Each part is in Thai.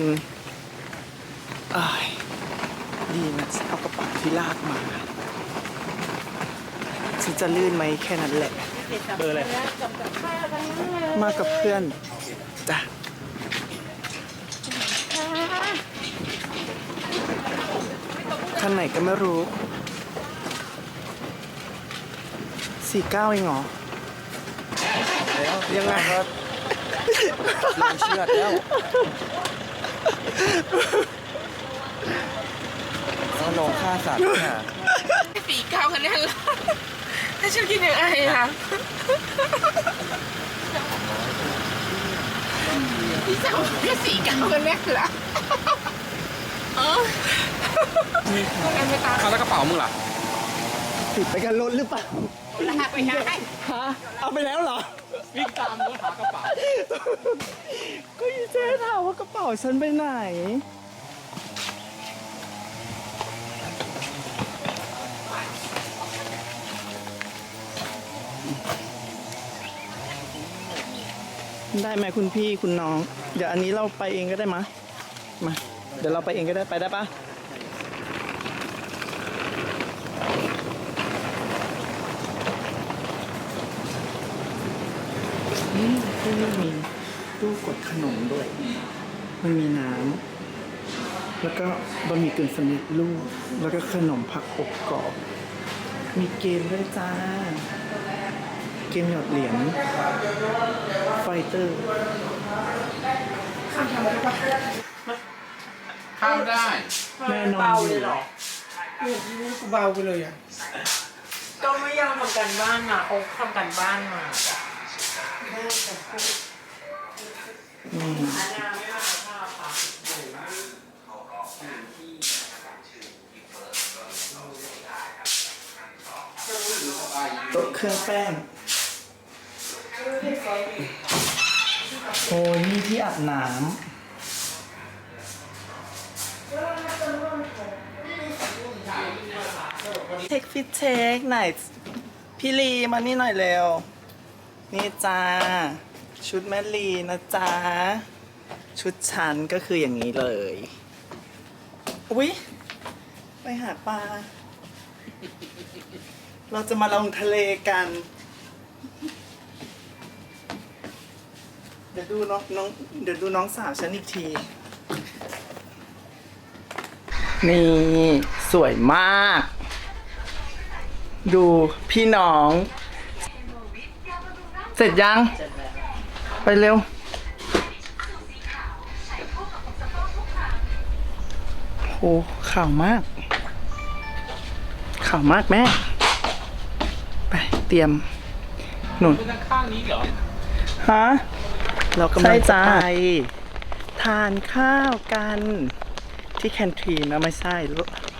ข้างบนอ้ายดีนะฉันเอากระเป๋าที่ลากมา ฉันจะลื่นไหมแค่นั้นแหละ เบอร์อะไร มากับเพื่อน จ้ะคันไหนก็ไม่รู้ สี่เก้าเองเหรอ ยังไงครับลงเชือดแล้ว แล้วลงฆ่าสัตว์เนี่ยสีเก้าคะแนนละถ้าฉันคิดยังไงอะพี่สาวแค่สีเก้าคะแนนละเออคะแนนไม่ตามเอาแล้วกระเป๋ามึงล่ะ ติดไปกันรถหรือเปล่ารหัสไปให้ฮะเอาไปแล้วเหรอวิ่งตามรถหากระเป๋าก็ยีเจ๊ถามว่ากระเป๋าฉันไปไหน ได้ไหมคุณพี่คุณน้อง เดี๋ยวอันนี้เราไปเองก็ได้มะมา เดี๋ยวเราไปเองก็ได้ไปได้ปะ ที่นี่มีตู้กดขนมด้วย มันมีน้ำ แล้วก็บะหมี่กึ่งสำเร็จรูป แล้วก็ขนมผักอบกรอบ มีเกมด้วยจ้า เกมหยอดเหรียญ ไฟเตอร์ ข้ามได้ แน่นอนอยู่กูเบาไปเลยอะ ก็ไม่ยอมทำกันบ้านอะเขาทำกันบ้านมาอื มโต๊ะเครื่องแป้ง โอ้ยนี่ที่อาบน้ำเทคฟิตเทคไหน พี่ลีมานี่หน่อยเร็ว นี่จ้า ชุดแม่ลีนะจ๊ะชุดฉันก็คืออย่างนี้เลย อุ๊ย ไปหาปลา เราจะมาลงทะเลกัน เดี๋ยวดูน้องน้องเดี๋ยวดูน้องสาวฉันอีกที นี่ สวยมาก ดูพี่น้อง เสร็จยัง ไปเร็ว โอ้ข่าวมาก ข่าวมากแม่ ไปเตรียมหนุนข้างนี้เหรอ ฮะ เรากำลังจะไปทานข้าวกันที่แคนทีนนะไม่ใช่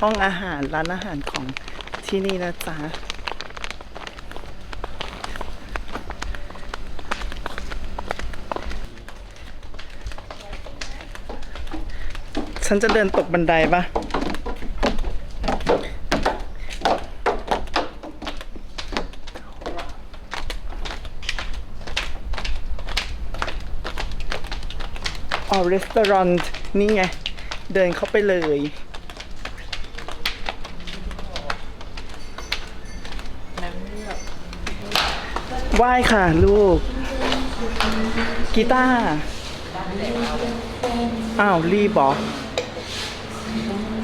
ห้องอาหารร้านอาหารของที่นี่นะจ๊ะ ฉันจะเดินตกบันไดปะอ๋อรีสอร์ทนี่ไง เดินเข้าไปเลยไหว้ค่ะ ลูก กีตาร์อ้าว รีบเหรอ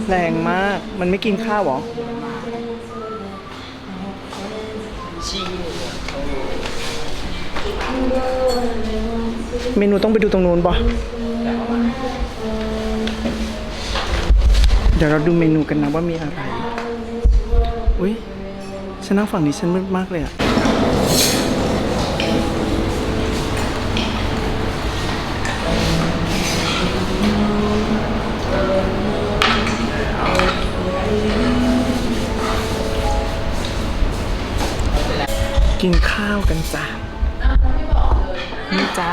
แรงมาก มันไม่กินข้าวหรอเมนูต้องไปดูตรงนู้นปะเดี๋ยวเราดูเมนูกันนะว่ามีอะไร อุ้ยฉันนั่งฝั่งนี้ฉันมืดมากเลยอะ กินข้าวกันจ้ะนี่จ้า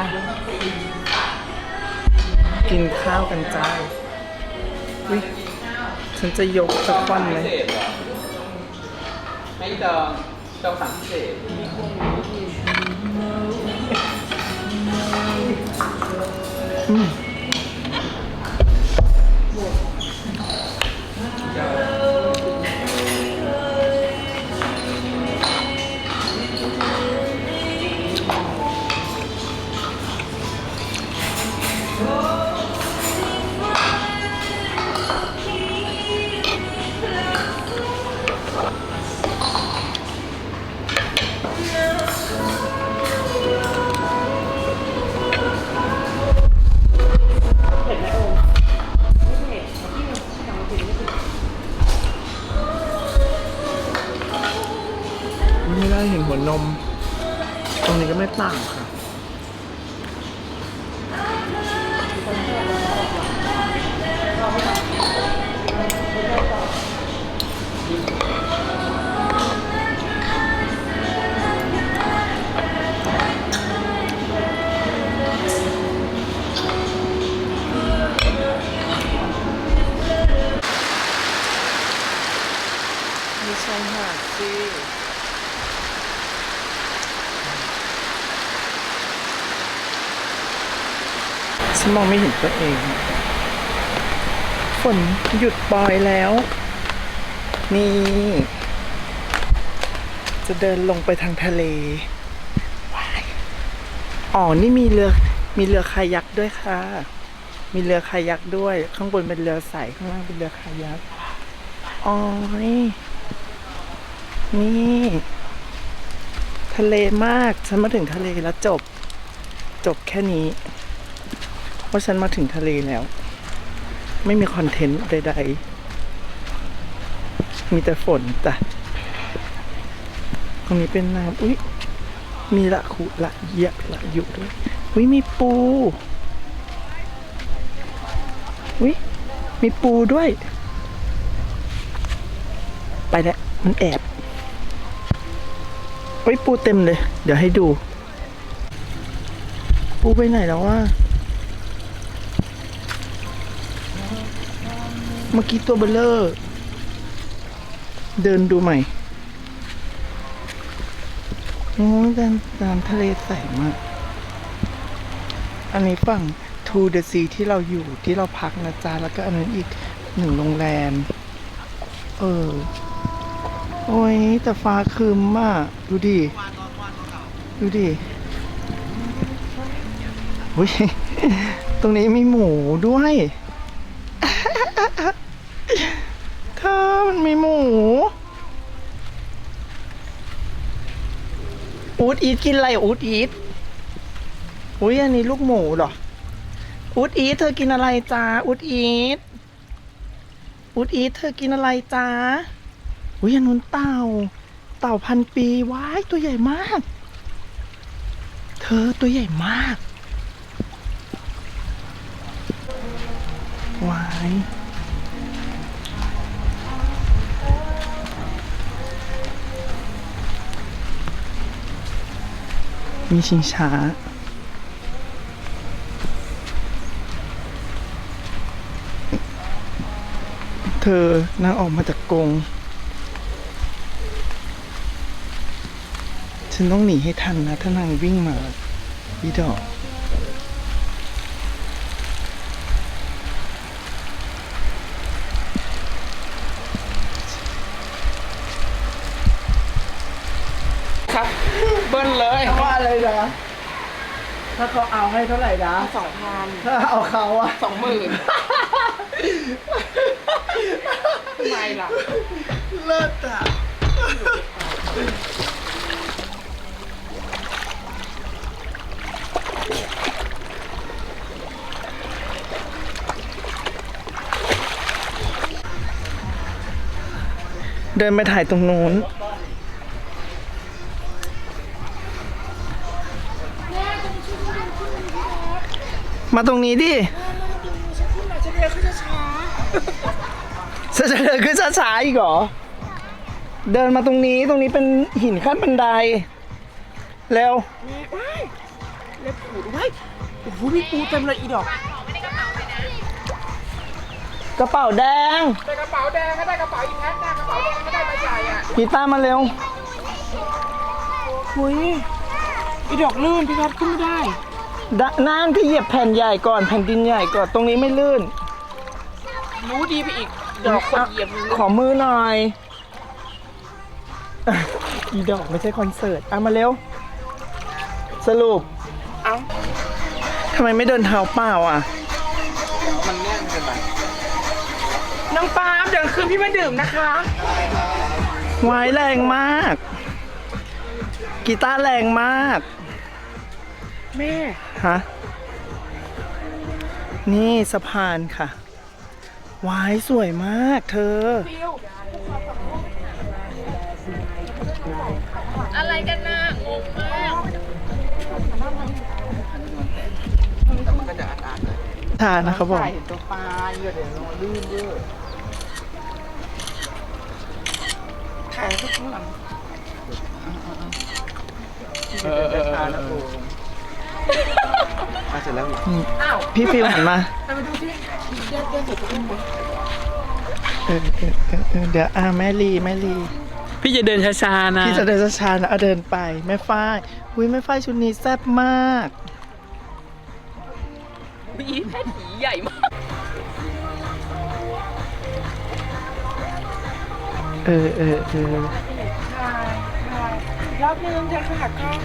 กินข้าวกันจ้าอุ้ยฉันจะยกจะคว่ำไหมพิเศษเหรอให้จองจองสั่งพิเศษอืมไม่ องไม่เห็นตัวเอง ฝนหยุดปล่อยแล้ว นี่ จะเดินลงไปทางทะเลว้ายอ๋อ นี่มีเรือ มีเรือคายักด้วยค่ะ มีเรือคายักด้วย ข้างบนเป็นเรือใสข้างล่างเป็นเรือคายัก อ๋อ นี่ นี่ ทะเลมาก ฉันมาถึงทะเลแล้วจบ จบแค่นี้ เพราะฉันมาถึงทะเลแล้ว ไม่มีคอนเทนต์ใดๆ มีแต่ฝนจ้ะตรงนี้เป็นน้ำอุ๊ย มีละขุละเยะละอยู่ด้วยอุ๊ยมีปูอุ๊ยมีปูด้วย ไปแล้วมันแอบเฮ้ยปูเต็มเลย เดี๋ยวให้ดู ปูไปไหนแล้วว่า เมื่อกี้ตัวเบลเลอร์ เดินดูใหม่โอ้ยน้ำน้ำทะเลใสมาก อันนี้ฝั่ง To the Sea ที่เราอยู่ที่เราพักนะจ๊ะ แล้วก็อันนั้นอีกหนึ่งโรงแรม เออ โอ้ยแต่ฟ้าคืมมาก ดูดิ ดูดิอุ้ย ตรงนี้มีหมูด้วย เธอ มันมีหมูอูดอีทกินอะไรอูดอีทอุ้ยอันนี้ลูกหมูเหรออูดอีทเธอกินอะไรจ้าอูดอีทอูดอีทเธอกินอะไรจ้าอุ้ยอันนู้นเต่า เต่าพันปีว้ายตัวใหญ่มาก เธอตัวใหญ่มาก ว้าย มีชิงช้า เธอนางออกมาจากกรงฉันต้องหนีให้ทันนะ ถ้านางวิ่งมาอีดอกครับ เบิ้ลเลย ว่าอะไรนะ ถ้าเขาเอาให้เท่าไหร่นะสองพันถ้าเอาเขาอะสองหมื่นทำไมล่ะ เลิศอะเดินไปถ่ายตรงนู้น มาตรงนี้ดิจะเดินขึ้นช้าๆอีกเหรอ เดินมาตรงนี้ตรงนี้เป็นหินขั้นบันไดเร็วเล็บปูด้วยโอ้โหมีปูเต็มเลยอีดอก กระเป๋าแดง ได้กระเป๋าแดงก็ได้กระเป๋าอีแพทนะกระเป๋าแดงก็ได้ใบใหญ่อะพีต้ามาเร็วหุยอีดอกลื่นพี่แพทขึ้นไม่ได้ดะ นั่นก็เหยียบแผ่นใหญ่ก่อนแผ่นดินใหญ่ก่อนตรงนี้ไม่ลื่น รู้ดีไปอีกดอกคนเหยียบมือขอมือหน่อย อีดอกไม่ใช่คอนเสิร์ตเอามาเร็ว สรุปเอ้าทำไมไม่เดินเท้าเปล่าอะ มันแน่นเกินไปน้องปาล์มเดี๋ยวคืนพี่มาดื่มนะคะวายแรงมาก กีตาร์แรงมาก แม่ฮะนี่สะพานค่ะวายสวยมากเธอ อะไรกันนะงงมากแต่มันก็จะอัดๆเลยทานนะครับผมใส่เห็นตัวปลาเยอะเดี๋ยวลงลื่นเยอะถ่ายทุกคนเออเออเออเออมาเสร็จแล้วนี่อ้าวพี่ฟิวหันมาไปมาดูสิเดินเดินเสร็จทุกคนเออเออเออเออเดี๋ยวอ่าแม่ลีแม่ลี พี่จะเดินช้าๆนะ พี่จะเดินช้าๆนะเอาเดินไปแม่ฝ้ายอุ้ยแม่ฝ้ายชุดนี้แซ่บมาก มีแพทย์ผีใหญ่มาก เออเออเออ ถ่ายถ่ายรอบนึงจะขากล้อง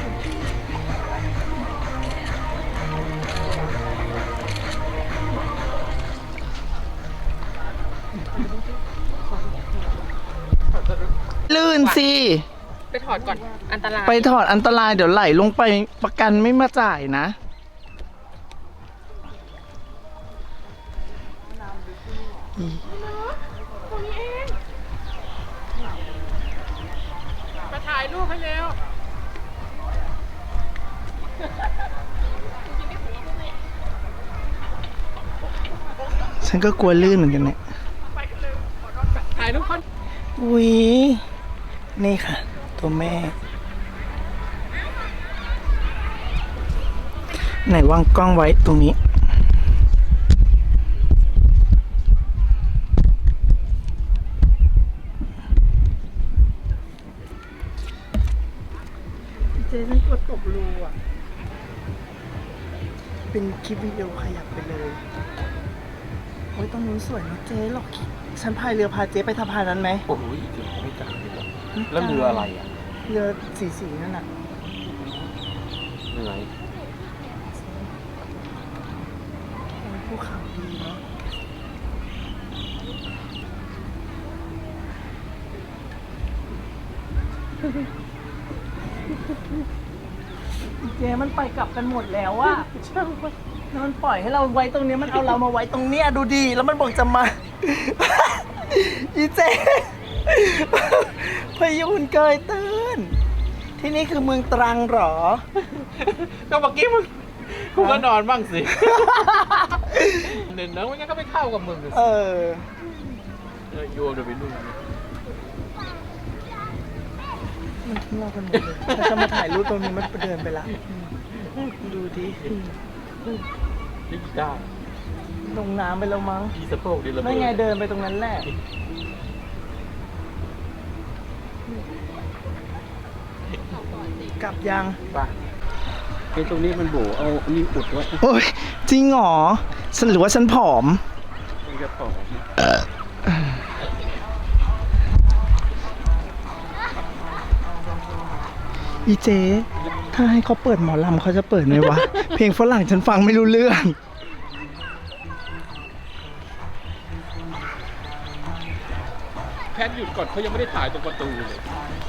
ลื่นสิ ไปถอดก่อนอันตรายไปถอดอันตรายเดี๋ยวไหลลงไปประกันไม่มาจ่ายนะ มาถ่ายรูปให้แล้วฉันก็กลัวลื่นเหมือนกันเนี่ยถ่ายรูปคน อุ้ยนี่ค่ะ ตัวแม่ ไหนวางกล้องไว้ตรงนี้ เจ๊ฉันกดตบรูอะ เป็นคลิปวิดีโอขยับไปเลย อ้ยตรงนู้นสวยนะเจ๊หรอกฉันพายเรือพาเจ๊ไปทะพานนั้นไหมโอ้โหเดี๋ยวไม่กลับดีกว่าแล้วเรืออะไรอะเรือสีสีๆนั่นน่ะเหนื่อยโอ้ยภูเขาดีเนาะ เจมันไปกลับกันหมดแล้วอะแล้วมันปล่อยให้เราไว้ตรงเนี้ยมันเอาเรามาไว้ตรงเนี้ยดูดี แล้วมันบอกจะมา อีเจพยูนเกยตื้น ที่นี่คือเมืองตรังเหรอ ก็เมื่อกี้มึงกูก็นอนบ้างสิ หนึ่งนะไม่งั้นก็ไม่เข้ากับมึงเลยเออเออโยนเดี๋ยวไปนู่น มันทิ้งเรากันหมดเลยถ้าจะมาถ่ายรูปตรงนี้มันเดินไปละดูดินี่ได้ลงน้ำไปแล้วมั้งพี่สะโพกดิระเบิไม่ดไงเดินไปตรงนั้นแหละกลับยังป่ะไอ้ตรงนี้มันโบเอาอันนี้อุดไว้โอ้ยจริงเหรอฉันหรือว่าฉันผอม อีเจ ถ้าให้เขาเปิดหมอลำเขาจะเปิดไหมวะ เพลงฝรั่งฉันฟังไม่รู้เรื่อง แพทย์หยุดก่อนเขายังไม่ได้ถ่ายตรงประตูเลย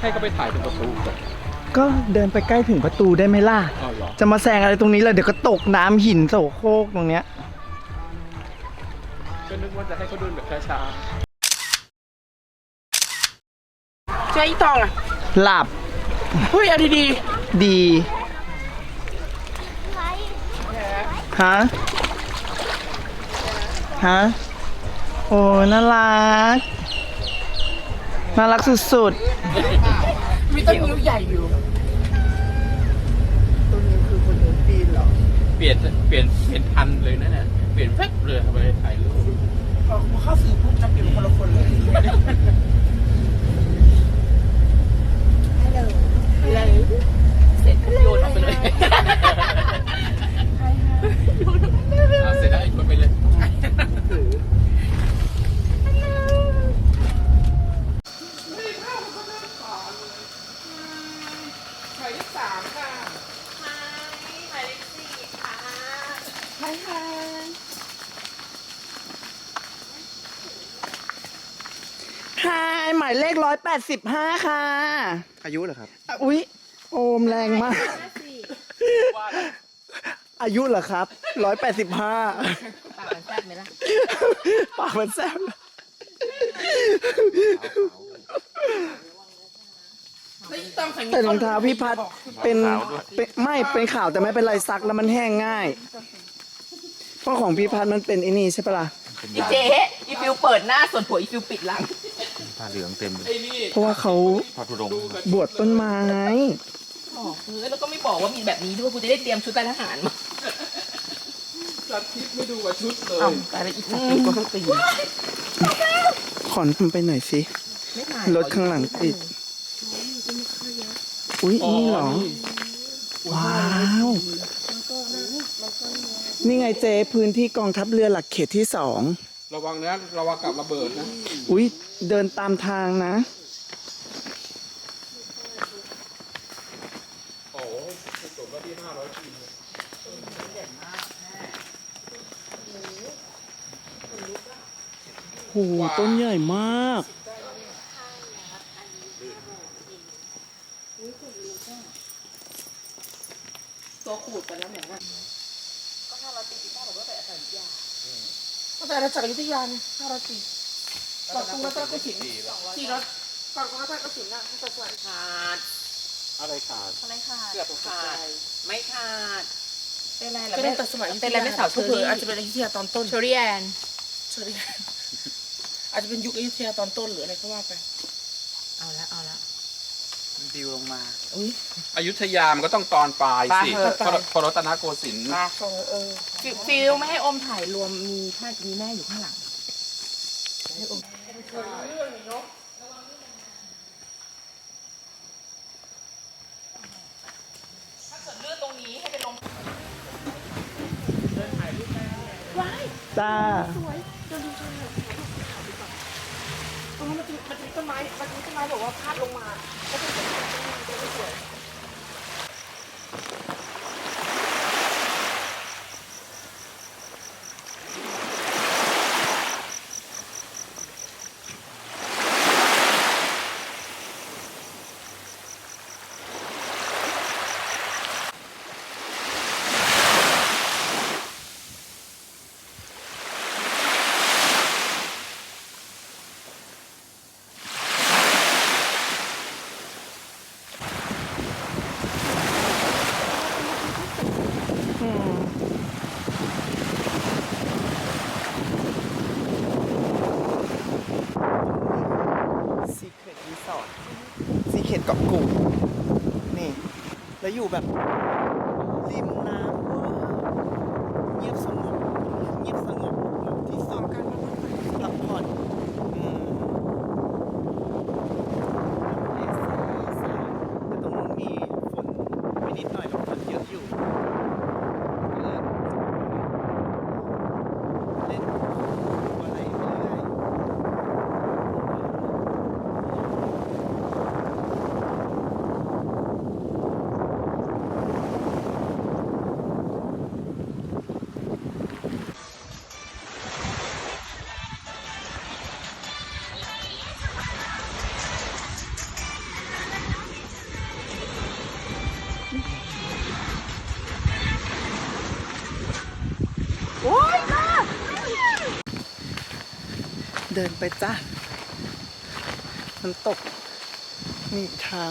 ให้เขาไปถ่ายตรงประตูก่อนก็เดินไปใกล้ถึงประตูได้ไหมล่ะอ้าวเหรอจะมาแซงอะไรตรงนี้เลยเดี๋ยวก็ตกน้ำหินโสโครกตรงเนี้ย ก็นึกว่าจะให้เขาเดินแบบช้าเจ๊อีตองอะ หลับ เฮ้ยเอาดีดีฮะฮะโอ้น่ารัก น่ารักสุดๆ มีต้นนิ้วใหญ่อยู่ๆตัวนี้คือคนเดินปีนเหรอๆเปลี่ยนเปลี่ยนเปลี่ยนพันเลยนะเนี่ยเปลี่ยนแป๊บเลยทำไมถ่ายรูปพอเข้าสื่อปุ๊บจะเปลี่ยนเป็นคนละคนเลย เลยเสร็จโยนออกไปเลย เอาเสร็จแล้วไอ้คนไปเลย เลขร้อยแปดสิบห้าค่ะ อายุเหรอครับอะอุ๊ย โอมแรงมาก อายุเหรอครับร้อยแปดสิบห้าปากมันแซ่บไหมล่ะ ปากมันแซ่บไม่ต้องใส่แต่รองเท้าพี่พัดเป็นเป็นไม่เป็นขาวแต่ไม่เป็นไรซักแล้วมันแห้งง่าย เพราะของพี่พัดมันเป็นไอ้นี่ใช่ปะล่ะ อีเจ๊อีฟิวเปิดหน้าส่วนผัวอีฟิวปิดหลัง ผ้าเหลืองเต็มเลยเพราะว่าเขาพระธุดงค์บวชต้นไม้อ๋อเออแล้วก็ไม่บอกว่ามีแบบนี้ด้วยกูจะได้เตรียมชุดทหารมาจัดทิปไม่ดูกับชุดเลอ้าวยแต่ละอีกสักปีก็ต้องตีขอนมันไปหน่อยสิไม่ผ่านรถข้างหลังติดอุ๊ยนี่เหรอว้าวนี่ไงเจพื้นที่กองทัพเรือหลักเขตที่สอง ระวังนะระวังกับระเบิดนะอุ๊ยเดินตามทางนะ โอ้โหจบแล้วที่ห้าร้อยปีโหต้นใหญ่มาก ตัวขูดไปแล้วเนี่ยตั้ งแต่เราจากอยุธยาเนี่ยห้าร้อยปีก่อนกรุงรัตนโกสินทร์ที่รถก่อนกรุงรัตนโกสินทร์นะที่ตะวันขาดอะไรขาดอะไรขาดเกือบตกใจขาดไม่ขาดเป็นอะไรล่ะก็แม่ตั้งแต่สมัยอยุธเป็นยาอะไรแม่สาวเชอเผื่รี่อๆอาจจะเป็นอยุธยาตอนต้นเชอรี่แอนเชอรี่อาจจะเป็นยุคอยุธยาตอนต้นหรืออะไรก็ว่าไป เอาละเอาละ ดิวลงมา อุ้ย อยุธยามันก็ต้องตอนปลายสิปลายพระพระรัตนโกสินทร์เออเออฟิวฟิลไม่ให้อมถ่ายรวมมีท่ามีแม่อยู่ข้างหลังให้อมถ้าเกิดเลื่อน ตรงนี้ให้ไปลงจ้าตรงนั้นมันจะมันจะมีต้นไม้มันจะมีต้นไม้แบบว่าพาดลงมาแล้วเป็นต้นไม้ต้นไม้สวย ซีเครตรี สอร์ทซีเครตเกาะกูดนี่ แล้วอยู่แบบริมน้ำเงียบสงบเงียบสงบที่สุดการพักผ่อน ดินไปจ้ะมันตกนี่ทาง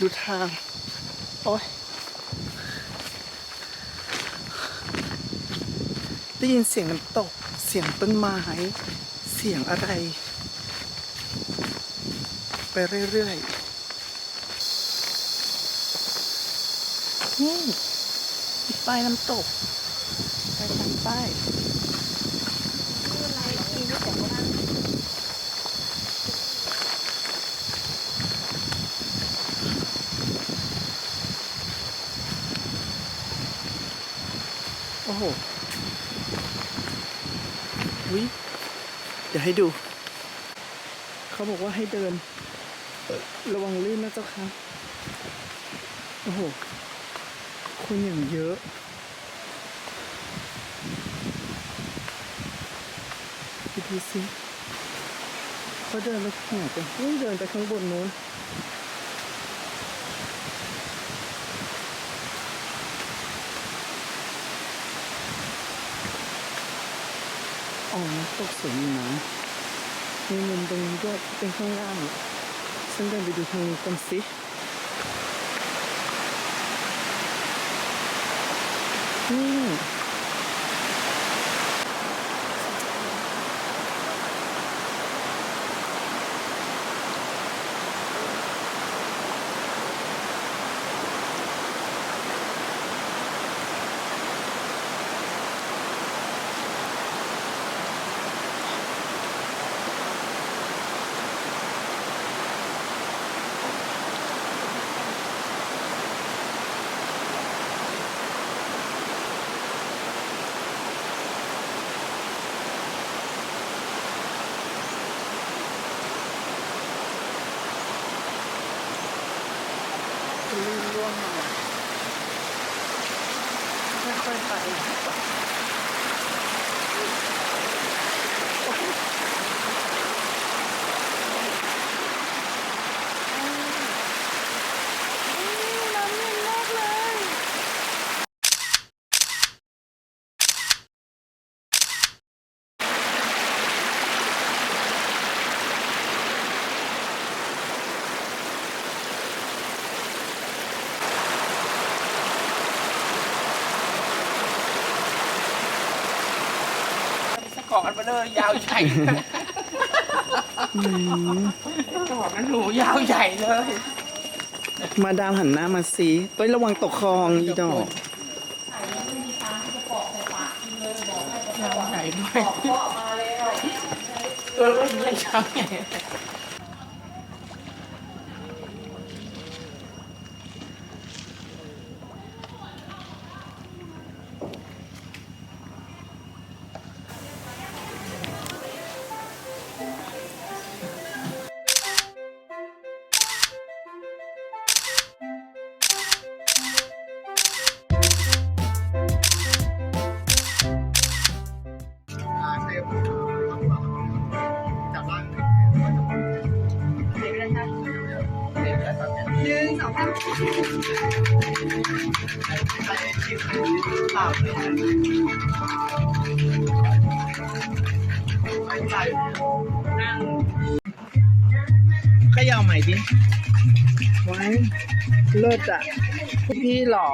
ดูทาง โอ้ยได้ยินเสียงน้ำตก เสียงต้นไม้ เสียงอะไร ไปเรื่อยๆ นี่ป้ายน้ำตก ไปทางป้าย อ้โหวิเดี๋ยวให้ดู เขาบอกว่าให้เดิน ระวังลื่นนะเจ้าค่ะโอ้โห คนอย่างเยอะ ดูสิเขาเดินไปไหนกันเฮ้ยเดินไปข้างบนนู้น อ๋อน้ำ ตกสูงอยู่นะมีมุมตรงนี้ก็เป็นข้างล่างฉันเดินไปดูทางนี้กันสินี่ สกอกันมาเลยยาวใหญ่กอกนั้นหนูยาวใหญ่เลยมาดามหันหน้ามาสิเอ้ยระวังตกคลองอีดอกยาวใหญ่ด้วยเออไม่ใช่ยาวใหญ่ เลิศอะ พี่หรอ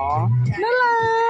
น่ารัก